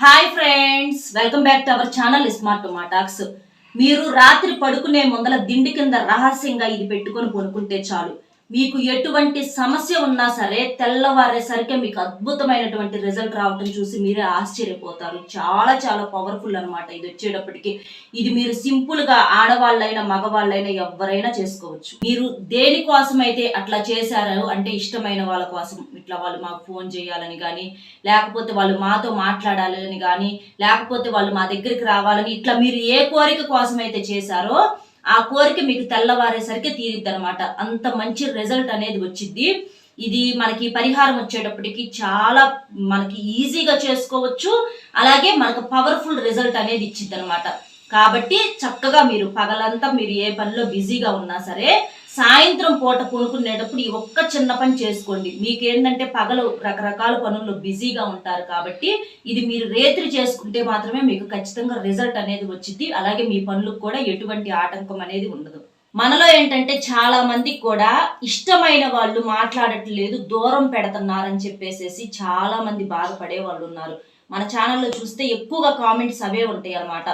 Hi friends welcome back to our channel smart టొమాటాక్స్ మీరు రాత్రి పడుకునే ముందల దిండి కింద రహస్యంగా ఇది పెట్టుకొని కొనుక్కుంటే చాలు. మీకు ఎటువంటి సమస్య ఉన్నా సరే తెల్లవారేసరికి మీకు అద్భుతమైనటువంటి రిజల్ట్ రావటం చూసి మీరే ఆశ్చర్యపోతారు. చాలా చాలా పవర్ఫుల్ అనమాట ఇది వచ్చేటప్పటికి. ఇది మీరు సింపుల్గా ఆడవాళ్ళైనా మగవాళ్ళైనా ఎవరైనా చేసుకోవచ్చు. మీరు దేనికోసం అయితే అట్లా చేశారు అంటే ఇష్టమైన వాళ్ళ కోసం ఇట్లా వాళ్ళు మాకు ఫోన్ చేయాలని కానీ లేకపోతే వాళ్ళు మాతో మాట్లాడాలని కానీ లేకపోతే వాళ్ళు మా దగ్గరికి రావాలని ఇట్లా మీరు ఏ కోరిక కోసం అయితే చేశారో ఆ కోరిక మీకు తెల్లవారేసరికి తీరిద్ది అనమాట అంత మంచి రిజల్ట్ అనేది వచ్చింది ఇది మనకి పరిహారం వచ్చేటప్పటికి చాలా మనకి ఈజీగా చేసుకోవచ్చు. అలాగే మనకు పవర్ఫుల్ రిజల్ట్ అనేది ఇచ్చిద్ది అనమాట కాబట్టి చక్కగా మీరు పగలంతా మీరు ఏ పనిలో బిజీగా ఉన్నా సరే సాయంత్రం పూట కొనుక్కునేటప్పుడు ఈ ఒక్క చిన్న పని చేసుకోండి. మీకు ఏంటంటే పగలు రకరకాల పనుల్లో బిజీగా ఉంటారు కాబట్టి ఇది మీరు రేత్రి చేసుకుంటే మాత్రమే మీకు ఖచ్చితంగా రిజల్ట్ అనేది వచ్చింది అలాగే మీ పనులకు కూడా ఎటువంటి ఆటంకం అనేది ఉండదు. మనలో ఏంటంటే చాలా మందికి కూడా ఇష్టమైన వాళ్ళు మాట్లాడట్లేదు దూరం పెడుతున్నారని చెప్పేసేసి చాలా మంది బాధపడే వాళ్ళు ఉన్నారు. మన ఛానల్లో చూస్తే ఎక్కువగా కామెంట్స్ అవే ఉంటాయి అన్నమాట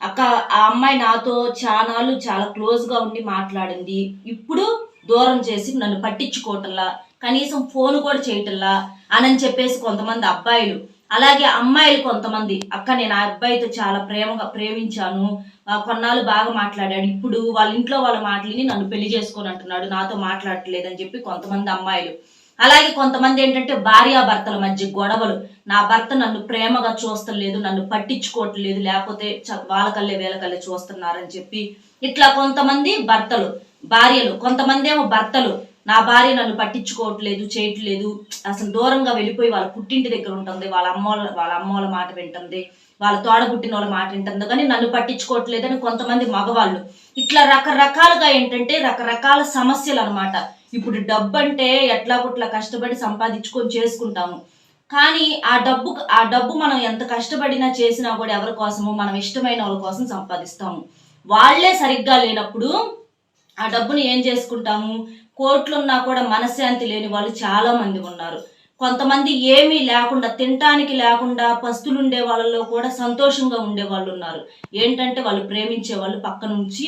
అక్క ఆ అమ్మాయి నాతో చానాలు చాలా క్లోజ్గా ఉండి మాట్లాడింది. ఇప్పుడు దూరం చేసి నన్ను పట్టించుకోవటంలా కనీసం ఫోన్ కూడా చేయటంలా అని చెప్పేసి కొంతమంది అబ్బాయిలు అలాగే అమ్మాయిలు కొంతమంది. అక్క నేను ఆ అబ్బాయితో చాలా ప్రేమగా ప్రేమించాను. కొన్నాళ్ళు బాగా మాట్లాడాడు. ఇప్పుడు వాళ్ళ ఇంట్లో వాళ్ళ మాటలని నన్ను పెళ్ళి చేసుకొని అంటున్నాడు నాతో మాట్లాడట్లేదని చెప్పి కొంతమంది అమ్మాయిలు. అలాగే కొంతమంది ఏంటంటే భార్యాభర్తల మధ్య గొడవలు. నా భర్త నన్ను ప్రేమగా చూస్తలేదు నన్ను పట్టించుకోవట్లేదు లేకపోతే చ- వాళ్ళకల్లే వీళ్ళకల్లే చూస్తున్నారని చెప్పి ఇట్లా కొంతమంది భర్తలు భార్యలు కొంతమంది ఏమో భర్తలు నా భార్య నన్ను పట్టించుకోవట్లేదు చేయట్లేదు అసలు దూరంగా వెళ్ళిపోయి వాళ్ళ పుట్టింటి దగ్గర ఉంటుంది వాళ్ళ అమ్మోళ్ళ వాళ్ళ అమ్మోళ్ళ మాట వింటుంది వాళ్ళ తోడ పుట్టిన వాళ్ళ మాట వింటుందో కానీ నన్ను పట్టించుకోవట్లేదు అని కొంతమంది మగవాళ్ళు. ఇట్లా రకరకాలుగా ఏంటంటే రకరకాల సమస్యలు అనమాట ఇప్పుడు డబ్బు అంటే ఎట్లా కొట్లా కష్టపడి సంపాదించుకొని చేసుకుంటాము. కానీ ఆ డబ్బు ఆ డబ్బు మనం ఎంత కష్టపడినా చేసినా కూడా ఎవరి కోసము మనం ఇష్టమైన వాళ్ళ కోసం సంపాదిస్తాము. వాళ్ళే సరిగ్గా లేనప్పుడు ఆ డబ్బుని ఏం చేసుకుంటాము? కోట్లున్నా కూడా మనశ్శాంతి లేని వాళ్ళు చాలా మంది ఉన్నారు. కొంతమంది ఏమీ లేకుండా తినటానికి లేకుండా పస్తులు ఉండే వాళ్ళలో కూడా సంతోషంగా ఉండే వాళ్ళు ఉన్నారు. ఏంటంటే వాళ్ళు ప్రేమించే వాళ్ళు పక్క నుంచి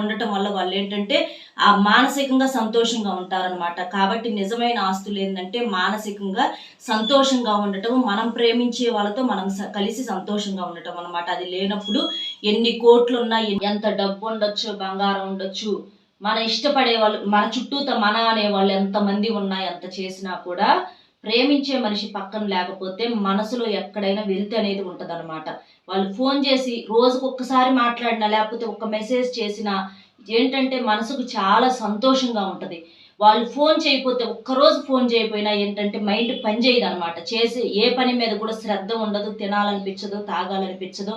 ఉండటం వల్ల వాళ్ళు ఏంటంటే ఆ మానసికంగా సంతోషంగా ఉంటారనమాట కాబట్టి నిజమైన ఆస్తులు ఏంటంటే మానసికంగా సంతోషంగా ఉండటం మనం ప్రేమించే వాళ్ళతో మనం స- కలిసి సంతోషంగా ఉండటం అనమాట అది లేనప్పుడు ఎన్ని కోట్లు ఉన్నా ఎంత డబ్బు ఉండొచ్చు బంగారం ఉండొచ్చు మన ఇష్టపడే వాళ్ళు మన చుట్టూత మన అనే వాళ్ళు ఎంతమంది ఉన్నా ఎంత చేసినా కూడా ప్రేమించే మనిషి పక్కన లేకపోతే మనసులో ఎక్కడైనా వెళ్తే అనేది ఉంటదన్నమాట. వాళ్ళు ఫోన్ చేసి రోజుకు ఒక్కసారి మాట్లాడినా లేకపోతే ఒక మెసేజ్ చేసినా ఏంటంటే మనసుకు చాలా సంతోషంగా ఉంటుంది. వాళ్ళు ఫోన్ చేయకపోతే ఒక్కరోజు ఫోన్ చేయకపోయినా ఏంటంటే మైండ్ పని చేయదు అనమాట చేసి ఏ పని మీద కూడా శ్రద్ధ ఉండదు తినాలనిపించదు తాగాలనిపించదు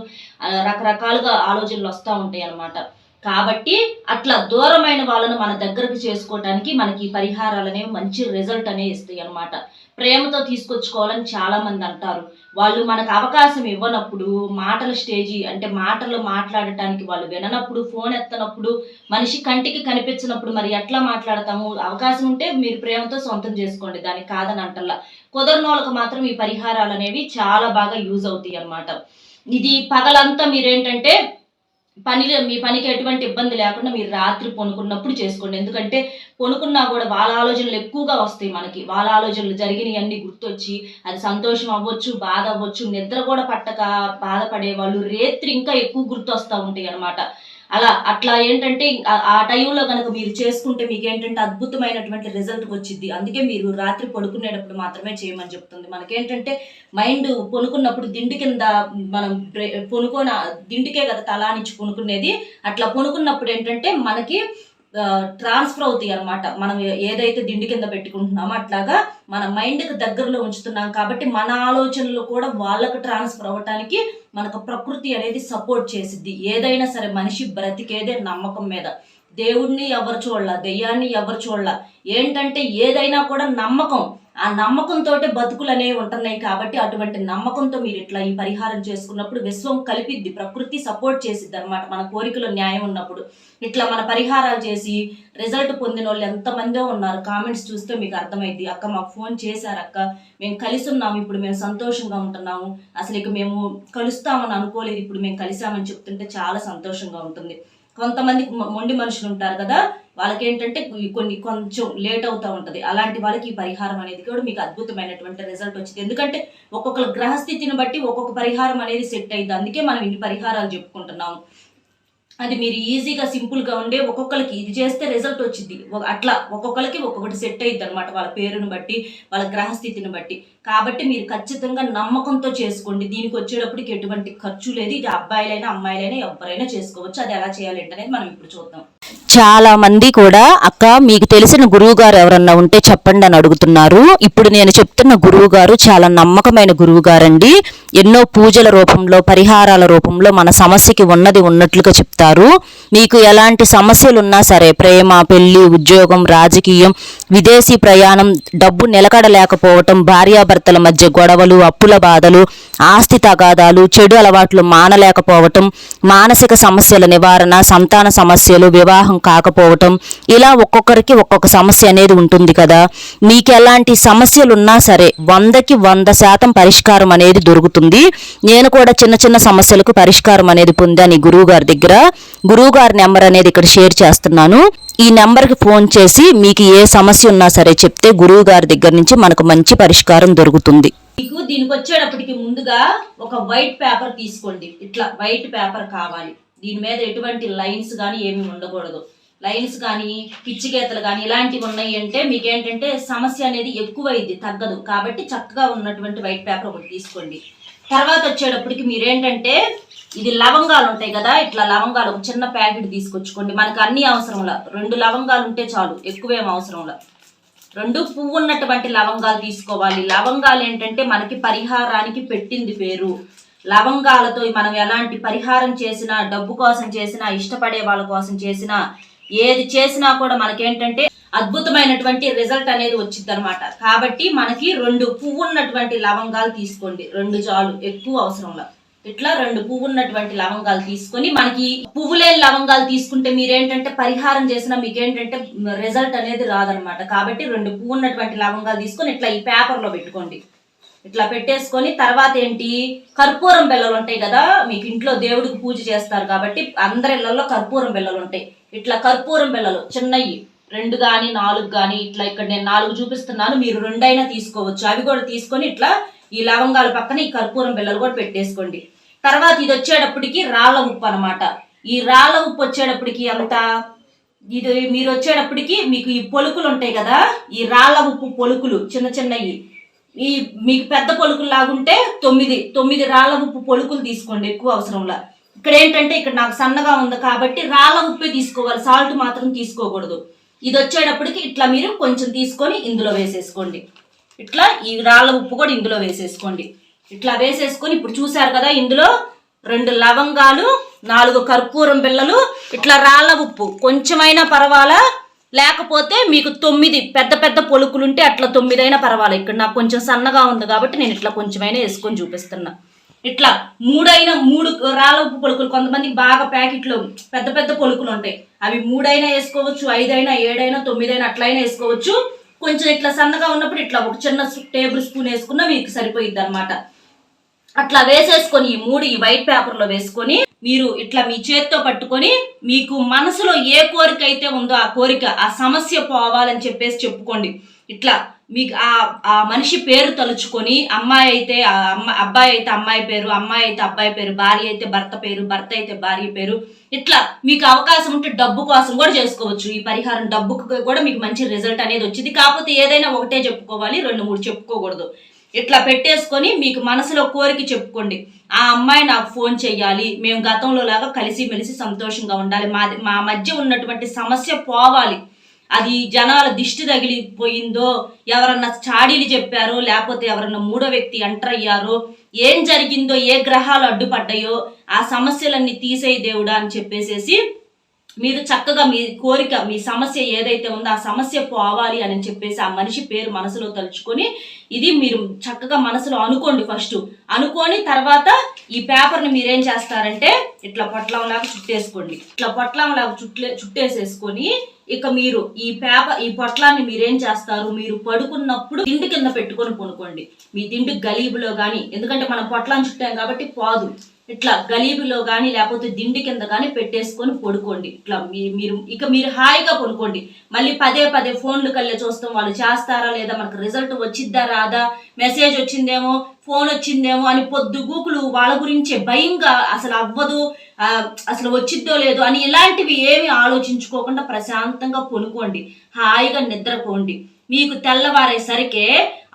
రకరకాలుగా ఆలోచనలు వస్తూ ఉంటాయి అన్నమాట కాబట్టి అట్లా దూరమైన వాళ్ళను మన దగ్గరకు చేసుకోవటానికి మనకి ఈ పరిహారాలు అనేవి మంచి రిజల్ట్ అనేవి ఇస్తాయి అనమాట ప్రేమతో తీసుకొచ్చుకోవాలని చాలా మంది అంటారు. వాళ్ళు మనకు అవకాశం ఇవ్వనప్పుడు మాటల స్టేజీ అంటే మాటలు మాట్లాడటానికి వాళ్ళు విననప్పుడు ఫోన్ ఎత్తనప్పుడు మనిషి కంటికి కనిపించినప్పుడు మరి ఎట్లా మాట్లాడతాము? అవకాశం ఉంటే మీరు ప్రేమతో సొంతం చేసుకోండి. దానికి కాదని అంటల్లా. కుదరని వాళ్ళకి మాత్రం ఈ పరిహారాలు అనేవి చాలా బాగా యూజ్ అవుతాయి అన్నమాట. ఇది పగలంతా మీరేంటంటే పనిలో మీ పనికి ఎటువంటి ఇబ్బంది లేకుండా మీరు రాత్రి పొనుకున్నప్పుడు చేసుకోండి. ఎందుకంటే పొనుకున్నా కూడా వాళ్ళ ఆలోచనలు ఎక్కువగా వస్తాయి మనకి. వాళ్ళ ఆలోచనలు జరిగినవి గుర్తొచ్చి అది సంతోషం అవ్వచ్చు బాధ అవ్వచ్చు నిద్ర కూడా పట్టక బాధపడే వాళ్ళు రేత్రి ఇంకా ఎక్కువ గుర్తొస్తూ ఉంటాయి అన్నమాట అలా అట్లా ఏంటంటే ఆ- టైంలో కనుక మీరు చేసుకుంటే మీకు ఏంటంటే అద్భుతమైనటువంటి రిజల్ట్ వచ్చింది అందుకే మీరు రాత్రి పడుకునేటప్పుడు మాత్రమే చేయమని చెప్తుంది. మనకేంటంటే మైండ్ పొనుకున్నప్పుడు దిండి కింద మనం పొనుకోన దిండికే కదా తలానిచ్చి పొనుకునేది. అట్లా పొనుకున్నప్పుడు ఏంటంటే మనకి ట్రాన్స్ఫర్ అవుతాయి అనమాట మనం ఏదైతే దిండి కింద పెట్టుకుంటున్నామో అట్లాగా మన మైండ్కి దగ్గరలో ఉంచుతున్నాం కాబట్టి మన ఆలోచనలు కూడా వాళ్ళకు ట్రాన్స్ఫర్ అవ్వటానికి మనకు ప్రకృతి అనేది సపోర్ట్ చేసిద్ది. ఏదైనా సరే మనిషి బ్రతికేదే నమ్మకం మీద. దేవుణ్ణి ఎవరు చూడాల? దెయ్యాన్ని ఎవరు చూడాల? ఏంటంటే ఏదైనా కూడా నమ్మకం. ఆ నమ్మకంతో బతుకులు అనేవి ఉంటున్నాయి కాబట్టి అటువంటి నమ్మకంతో మీరు ఇట్లా ఈ పరిహారం చేసుకున్నప్పుడు విశ్వం కలిపిద్ది ప్రకృతి సపోర్ట్ చేసిద్ది అనమాట మన కోరికలో న్యాయం ఉన్నప్పుడు. ఇట్లా మన పరిహారాలు చేసి రిజల్ట్ పొందిన వాళ్ళు ఎంతమందో ఉన్నారు. కామెంట్స్ చూస్తే మీకు అర్థమైంది అక్క మాకు ఫోన్ చేశారు అక్క మేము కలిసి ఉన్నాము ఇప్పుడు మేము సంతోషంగా ఉంటున్నాము. అసలు ఇక మేము కలుస్తామని అనుకోలేదు ఇప్పుడు మేము కలిసామని చెప్తుంటే చాలా సంతోషంగా ఉంటుంది. కొంతమంది మొండి మనుషులు ఉంటారు కదా వాళ్ళకి ఏంటంటే కొన్ని కొంచెం లేట్ అవుతూ ఉంటుంది. అలాంటి వాళ్ళకి ఈ పరిహారం అనేది కూడా మీకు అద్భుతమైనటువంటి రిజల్ట్ వచ్చింది. ఎందుకంటే ఒక్కొక్క గ్రహస్థితిని బట్టి ఒక్కొక్క పరిహారం అనేది సెట్ అయింది. అందుకే మనం ఇన్ని పరిహారాలు చెప్పుకుంటున్నాము. అది మీరు ఈజీగా సింపుల్గా ఉండే ఒక్కొక్కరికి ఇది చేస్తే రిజల్ట్ వచ్చింది. అట్లా ఒక్కొక్కరికి ఒక్కొక్కటి సెట్ అయ్యిద్ది అనమాట వాళ్ళ పేరుని బట్టి వాళ్ళ గ్రహస్థితిని బట్టి. కాబట్టి మీరు ఖచ్చితంగా నమ్మకంతో చేసుకోండి. దీనికి వచ్చేటప్పటికి ఎటువంటి ఖర్చు లేదు. ఇది అబ్బాయిలైనా అమ్మాయిలైనా ఎవరైనా చేసుకోవచ్చు. అది ఎలా చేయాలి అనేది మనం ఇప్పుడు చూద్దాం. చాలా మంది కూడా అక్క మీకు తెలిసిన గురువు గారు ఎవరన్నా ఉంటే చెప్పండి అని అడుగుతున్నారు. ఇప్పుడు నేను చెప్తున్న గురువు గారు చాలా నమ్మకమైన గురువు గారండి. ఎన్నో పూజల రూపంలో పరిహారాల రూపంలో మన సమస్యకి ఉన్నది ఉన్నట్లుగా చెప్తారు. మీకు ఎలాంటి సమస్యలు ఉన్నా సరే ప్రేమ పెళ్ళి ఉద్యోగం రాజకీయం విదేశీ ప్రయాణం డబ్బు నిలకడలేకపోవటం భార్యాభర్తల మధ్య గొడవలు అప్పుల బాధలు ఆస్తి తగాదాలు చెడు అలవాట్లు మానలేకపోవటం మానసిక సమస్యల నివారణ సంతాన సమస్యలు వివాహం కాకపోవటం ఇలా ఒక్కొక్కరికి ఒక్కొక్క సమస్య అనేది ఉంటుంది కదా. మీకు ఎలాంటి సమస్యలు ఉన్నా సరే వందకి వంద శాతం పరిష్కారం అనేది దొరుకుతుంది. నేను కూడా చిన్న చిన్న సమస్యలకు పరిష్కారం అనేది పొందాను ఈ దగ్గర. గురువుగారి నెంబర్ అనేది ఇక్కడ షేర్ చేస్తున్నాను. ఈ నెంబర్కి ఫోన్ చేసి మీకు ఏ సమస్య ఉన్నా సరే చెప్తే గురువు గారి దగ్గర నుంచి మనకు మంచి పరిష్కారం దొరుకుతుంది. మీకు దీనికి వచ్చేటప్పటికి ముందుగా ఒక వైట్ పేపర్ తీసుకోండి. ఇట్లా వైట్ పేపర్ కావాలి. దీని మీద ఎటువంటి లైన్స్ కానీ ఏమీ ఉండకూడదు. లైన్స్ కానీ పిచ్చికేతలు కానీ ఇలాంటివి ఉన్నాయి అంటే మీకేంటంటే సమస్య అనేది ఎక్కువైంది తగ్గదు. కాబట్టి చక్కగా ఉన్నటువంటి వైట్ పేపర్ ఒకటి తీసుకోండి. తర్వాత వచ్చేటప్పటికి మీరేంటంటే ఇది లవంగాలు ఉంటాయి కదా ఇట్లా లవంగాలు ఒక చిన్న ప్యాకెట్ తీసుకొచ్చుకోండి. మనకు అన్ని అవసరంలా రెండు లవంగాలు ఉంటే చాలు ఎక్కువేం అవసరంలా రెండు పువ్వు ఉన్నటువంటి లవంగాలు తీసుకోవాలి. లవంగాలు ఏంటంటే మనకి పరిహారానికి పెట్టింది పేరు. లవంగాలతో మనం ఎలాంటి పరిహారం చేసినా డబ్బు కోసం చేసినా ఇష్టపడే వాళ్ళ కోసం చేసినా ఏది చేసినా కూడా మనకేంటంటే అద్భుతమైనటువంటి రిజల్ట్ అనేది వచ్చింది అనమాట కాబట్టి మనకి రెండు పువ్వు ఉన్నటువంటి లవంగాలు తీసుకోండి. రెండు చాలు ఎక్కువ అవసరంలా ఇట్లా రెండు పువ్వు ఉన్నటువంటి లవంగాలు తీసుకొని మనకి పువ్వు లేని లవంగాలు తీసుకుంటే మీరేంటంటే పరిహారం చేసినా మీకేంటంటే రిజల్ట్ అనేది రాదనమాట కాబట్టి రెండు పువ్వు ఉన్నటువంటి లవంగాలు తీసుకొని ఇట్లా ఈ పేపర్లో పెట్టుకోండి. ఇట్లా పెట్టేసుకొని తర్వాత ఏంటి? కర్పూరం బిల్లలు ఉంటాయి కదా మీకు ఇంట్లో దేవుడికి పూజ చేస్తారు కాబట్టి అందరి ఇళ్ళలో కర్పూరం బిల్లలు ఉంటాయి. ఇట్లా కర్పూరం బిల్లలు చిన్నవి రెండు కానీ నాలుగు కానీ ఇట్లా ఇక్కడ నేను నాలుగు చూపిస్తున్నాను మీరు రెండైనా తీసుకోవచ్చు. అవి కూడా తీసుకొని ఇట్లా ఈ లవంగాల పక్కన ఈ కర్పూరం బిల్లలు కూడా పెట్టేసుకోండి. తర్వాత ఇది వచ్చేటప్పటికి రాళ్ళ ఉప్పు అనమాట ఈ రాళ్ళ ఉప్పు వచ్చేటప్పటికి ఎంత? ఇది మీరు వచ్చేటప్పటికి మీకు ఈ పొలుకులు ఉంటాయి కదా ఈ రాళ్ళ ఉప్పు పొలుకులు చిన్న చిన్నవి. ఈ మీకు పెద్ద పొలుకులు లాగుంటే తొమ్మిది తొమ్మిది రాళ్ళ ఉప్పు పొలుకులు తీసుకోండి ఎక్కువ అవసరంలా. ఇక్కడ ఏంటంటే ఇక్కడ నాకు సన్నగా ఉంది కాబట్టి రాళ్ళ ఉప్పే తీసుకోవాలి సాల్ట్ మాత్రం తీసుకోకూడదు. ఇది వచ్చేటప్పటికి ఇట్లా మీరు కొంచెం తీసుకొని ఇందులో వేసేసుకోండి. ఇట్లా ఈ రాళ్ళ ఉప్పు కూడా ఇందులో వేసేసుకోండి. ఇట్లా వేసేసుకొని ఇప్పుడు చూసారు కదా ఇందులో రెండు లవంగాలు నాలుగు కర్పూరం పిల్లలు ఇట్లా రాళ్ళ ఉప్పు. కొంచెమైనా పర్వాలా? లేకపోతే మీకు తొమ్మిది పెద్ద పెద్ద పొలుకులు ఉంటే అట్లా తొమ్మిదైనా పర్వాలేదు ఇక్కడ నాకు కొంచెం సన్నగా ఉంది కాబట్టి నేను ఇట్లా కొంచెమైనా వేసుకొని చూపిస్తున్నా. ఇట్లా మూడైన మూడు రాళ్ళ ఉప్పు పొలుకులు కొంతమందికి బాగా ప్యాకెట్లో పెద్ద పెద్ద పొలుకులు ఉంటాయి. అవి మూడైనా వేసుకోవచ్చు ఐదైనా ఏడైనా తొమ్మిదైనా అట్లయినా వేసుకోవచ్చు. కొంచెం ఇట్లా సన్నగా ఉన్నప్పుడు ఇట్లా ఒక చిన్న టేబుల్ స్పూన్ వేసుకున్నా మీకు సరిపోయిద్ది అనమాట అట్లా వేసేసుకొని ఈ మూడు ఈ వైట్ పేపర్లో వేసుకొని మీరు ఇట్లా మీ చేత్తో పట్టుకొని మీకు మనసులో ఏ కోరిక అయితే ఉందో ఆ కోరిక ఆ సమస్య పోవాలని చెప్పేసి చెప్పుకోండి. ఇట్లా మీకు ఆ ఆ మనిషి పేరు తలుచుకొని అమ్మాయి అయితే ఆ అమ్మ అబ్బాయి అయితే అమ్మాయి పేరు అమ్మాయి అయితే అబ్బాయి పేరు భార్య అయితే భర్త పేరు భర్త అయితే భార్య పేరు ఇట్లా మీకు అవకాశం ఉంటే డబ్బు కోసం కూడా చేసుకోవచ్చు. ఈ పరిహారం డబ్బుకు కూడా మీకు మంచి రిజల్ట్ అనేది వచ్చింది. కాకపోతే ఏదైనా ఒకటే చెప్పుకోవాలి రెండు మూడు చెప్పుకోకూడదు. ఇట్లా పెట్టేసుకొని మీకు మనసులో కోరిక చెప్పుకోండి. ఆ అమ్మాయి నాకు ఫోన్ చెయ్యాలి మేము గతంలో లాగా కలిసి మెలిసి సంతోషంగా ఉండాలి. మా మా మధ్య ఉన్నటువంటి సమస్య పోవాలి. అది జనాల దిష్టి తగిలిపోయిందో ఎవరన్నా చాడీలు చెప్పారో లేకపోతే ఎవరన్నా మూడో వ్యక్తి ఎంటర్ అయ్యారో ఏం జరిగిందో ఏ గ్రహాలు అడ్డుపడ్డాయో ఆ సమస్యలన్నీ తీసేయి దేవుడా అని చెప్పేసేసి మీరు చక్కగా మీ కోరిక మీ సమస్య ఏదైతే ఉందో ఆ సమస్య పోవాలి అని చెప్పేసి ఆ మనిషి పేరు మనసులో తలుచుకొని ఇది మీరు చక్కగా మనసులో అనుకోండి ఫస్ట్. అనుకొని తర్వాత ఈ పేపర్ని మీరేం చేస్తారంటే ఇట్లా పొట్లంలాగా చుట్టేసుకోండి. ఇట్లా పొట్లంలాగా చుట్లే చుట్టేసేసుకొని ఇక మీరు ఈ పేపర్ ఈ పొట్లాన్ని మీరేం చేస్తారు? మీరు పడుకున్నప్పుడు దిండు కింద పెట్టుకొని పనుకోండి మీ దిండు గలీబులో కానీ ఎందుకంటే మనం పొట్లాన్ని చుట్టాం కాబట్టి పాదు. ఇట్లా గలీబులో కానీ లేకపోతే దిండి కింద కానీ పెట్టేసుకొని పడుకోండి. ఇట్లా మీరు ఇక మీరు హాయిగా పడుకోండి. మళ్ళీ పదే పదే ఫోన్లు కల్లే చూస్తాం వాళ్ళు చేస్తారా లేదా మనకు రిజల్ట్ వచ్చిద్దా రాదా మెసేజ్ వచ్చిందేమో ఫోన్ వచ్చిందేమో అని పొద్దు గూకులు వాళ్ళ గురించే భయంగా అసలు అవ్వదు అసలు వచ్చిద్దో లేదో అని ఇలాంటివి ఏమి ఆలోచించుకోకుండా ప్రశాంతంగా పనుకోండి హాయిగా నిద్రపోండి. మీకు తెల్లవారేసరికే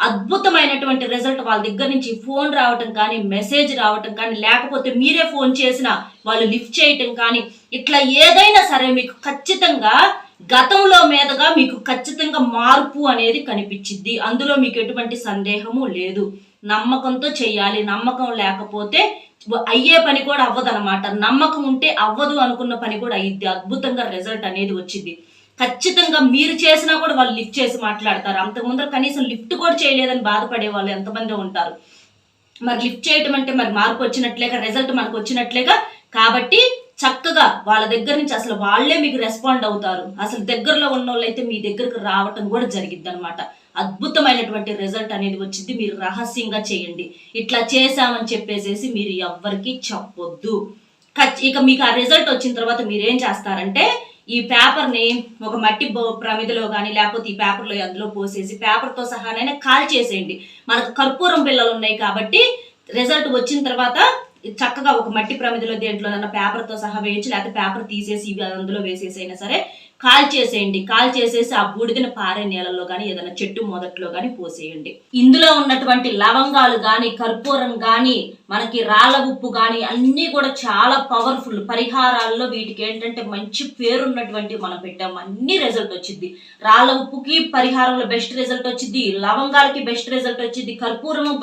అద్భుతమైనటువంటి రిజల్ట్ వాళ్ళ దగ్గర నుంచి ఫోన్ రావటం కానీ మెసేజ్ రావటం కానీ లేకపోతే మీరే ఫోన్ చేసినా వాళ్ళు లిఫ్ట్ చేయటం కానీ ఇట్లా ఏదైనా సరే మీకు ఖచ్చితంగా గతంలో మీదుగా మీకు ఖచ్చితంగా మార్పు అనేది కనిపించిద్ది. అందులో మీకు ఎటువంటి సందేహము లేదు. నమ్మకంతో చేయాలి. నమ్మకం లేకపోతే అయ్యే పని కూడా అవ్వదు అనమాట నమ్మకం ఉంటే అవ్వదు అనుకున్న పని కూడా అయ్యిద్ది. అద్భుతంగా రిజల్ట్ అనేది వచ్చింది. ఖచ్చితంగా మీరు చేసినా కూడా వాళ్ళు లిఫ్ట్ చేసి మాట్లాడతారు. అంతకు ముందర కనీసం లిఫ్ట్ కూడా చేయలేదని బాధపడే వాళ్ళు ఎంతమంది ఉంటారు. మరి లిఫ్ట్ చేయటం అంటే మరి మార్పు వచ్చినట్లేగా రిజల్ట్ మనకు వచ్చినట్లేగా కాబట్టి చక్కగా వాళ్ళ దగ్గర నుంచి అసలు వాళ్ళే మీకు రెస్పాండ్ అవుతారు. అసలు దగ్గరలో ఉన్న వాళ్ళైతే మీ దగ్గరకు రావటం కూడా జరిగిద్ది అనమాట అద్భుతమైనటువంటి రిజల్ట్ అనేది వచ్చింది. మీరు రహస్యంగా చేయండి. ఇట్లా చేశామని చెప్పేసేసి మీరు ఎవ్వరికి చెప్పొద్దు. ఇక మీకు ఆ రిజల్ట్ వచ్చిన తర్వాత మీరు ఏం చేస్తారంటే ఈ పేపర్ని ఒక మట్టి ప్రమిదలో కానీ లేకపోతే ఈ పేపర్లో అందులో పోసేసి పేపర్తో సహానైనా కాల్ చేసేయండి. మనకు కర్పూరం పిల్లలు ఉన్నాయి కాబట్టి రిజల్ట్ వచ్చిన తర్వాత చక్కగా ఒక మట్టి ప్రమిదలో దేంట్లోనన్నా పేపర్తో సహా వేయచ్చు లేకపోతే పేపర్ తీసేసి ఇవి అందులో వేసేసి అయినా సరే కాల్ చేసేయండి. కాల్ చేసేసి ఆ బూడిదని పారే నీళ్ళలో కానీ ఏదైనా చెట్టు మొదట్లో కానీ పోసేయండి. ఇందులో ఉన్నటువంటి లవంగాలు కానీ కర్పూరం కానీ మనకి రాళ్ళ ఉప్పు కానీ అన్నీ కూడా చాలా పవర్ఫుల్ పరిహారాల్లో వీటికి ఏంటంటే మంచి పేరున్నటువంటి మనం పెట్టాము అన్ని రిజల్ట్ వచ్చింది రాళ్ళ ఉప్పుకి పరిహారంలో బెస్ట్ రిజల్ట్ వచ్చింది లవంగాలకి బెస్ట్ రిజల్ట్ వచ్చింది కర్పూరము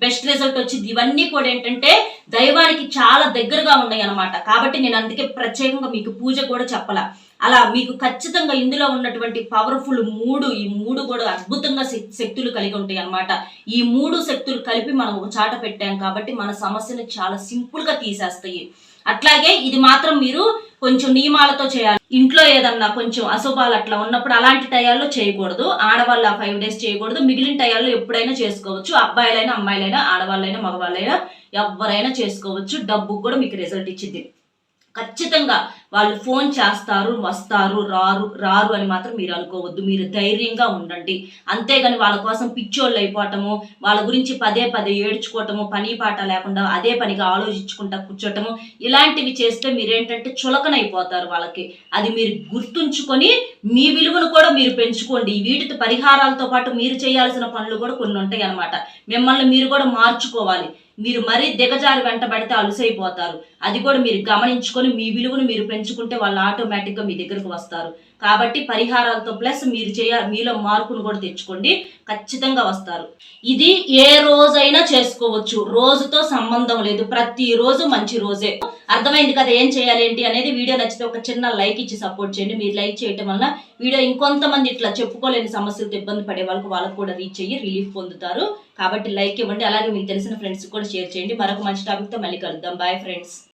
బెస్ట్ రిజల్ట్ వచ్చింది ఇవన్నీ కూడా ఏంటంటే దైవానికి చాలా దగ్గరగా ఉన్నాయి అనమాట కాబట్టి నేను అందుకే ప్రత్యేకంగా మీకు పూజ కూడా చెప్పాల. అలా మీకు ఖచ్చితంగా ఇందులో ఉన్నటువంటి పవర్ఫుల్ మూడు ఈ మూడు కూడా అద్భుతంగా శక్తులు కలిగి ఉంటాయి అనమాట ఈ మూడు శక్తులు కలిపి మనం ఒక చాట పెట్టాం కాబట్టి మన సమస్యను చాలా సింపుల్గా తీసేస్తాయి. అట్లాగే ఇది మాత్రం మీరు కొంచెం నియమాలతో చేయాలి. ఇంట్లో ఏదన్నా కొంచెం అశుభాలు అట్లా ఉన్నప్పుడు అలాంటి టయాల్లో చేయకూడదు. ఆడవాళ్ళు ఆ ఫైవ్ డేస్ చేయకూడదు. మిగిలిన టయాల్లో ఎప్పుడైనా చేసుకోవచ్చు. అబ్బాయిలైనా అమ్మాయిలైనా ఆడవాళ్ళైనా మగవాళ్ళైనా ఎవరైనా చేసుకోవచ్చు. డబ్బుకు కూడా మీకు రిజల్ట్ ఇచ్చింది ఖచ్చితంగా వాళ్ళు ఫోన్ చేస్తారు వస్తారు రారు రారు అని మాత్రం మీరు అనుకోవద్దు. మీరు ధైర్యంగా ఉండండి. అంతేగాని వాళ్ళ కోసం పిచ్చోళ్ళు అయిపోవటము వాళ్ళ గురించి పదే పదే ఏడ్చుకోవటము పని పాట లేకుండా అదే పనిగా ఆలోచించుకుంటా కూర్చోటము ఇలాంటివి చేస్తే మీరేంటంటే చులకనైపోతారు వాళ్ళకి. అది మీరు గుర్తుంచుకొని మీ విలువను కూడా మీరు పెంచుకోండి. వీటితో పరిహారాలతో పాటు మీరు చేయాల్సిన పనులు కూడా కొన్ని ఉంటాయి అన్నమాట మిమ్మల్ని మీరు కూడా మార్చుకోవాలి. మీరు మరీ దిగజారి వెంటబడితే అలుసైపోతారు. అది కూడా మీరు గమనించుకొని మీ విలువను మీరు పెంచుకుంటే వాళ్ళు ఆటోమేటిక్గా మీ దగ్గరకు వస్తారు. కాబట్టి పరిహారాలతో ప్లస్ మీరు చేయ మీలో మార్పును కూడా తెచ్చుకోండి. ఖచ్చితంగా వస్తారు. ఇది ఏ రోజైనా చేసుకోవచ్చు. రోజుతో సంబంధం లేదు. ప్రతి రోజు మంచి రోజే. అర్థమైంది కదా ఏం చేయాలి ఏంటి అనేది? వీడియో నచ్చితే ఒక చిన్న లైక్ ఇచ్చి సపోర్ట్ చేయండి. మీరు లైక్ చేయటం వల్ల వీడియో ఇంకొంతమంది ఇట్లా చెప్పుకోలేని సమస్యలతో ఇబ్బంది పడే వాళ్ళకి వాళ్ళకు కూడా రీచ్ అయ్యి రిలీఫ్ పొందుతారు. కాబట్టి లైక్ ఇవ్వండి. అలాగే మీకు తెలిసిన ఫ్రెండ్స్ కూడా షేర్ చేయండి. మరొక మంచి టాపిక్తో మళ్ళీ కలుద్దాం. Bye friends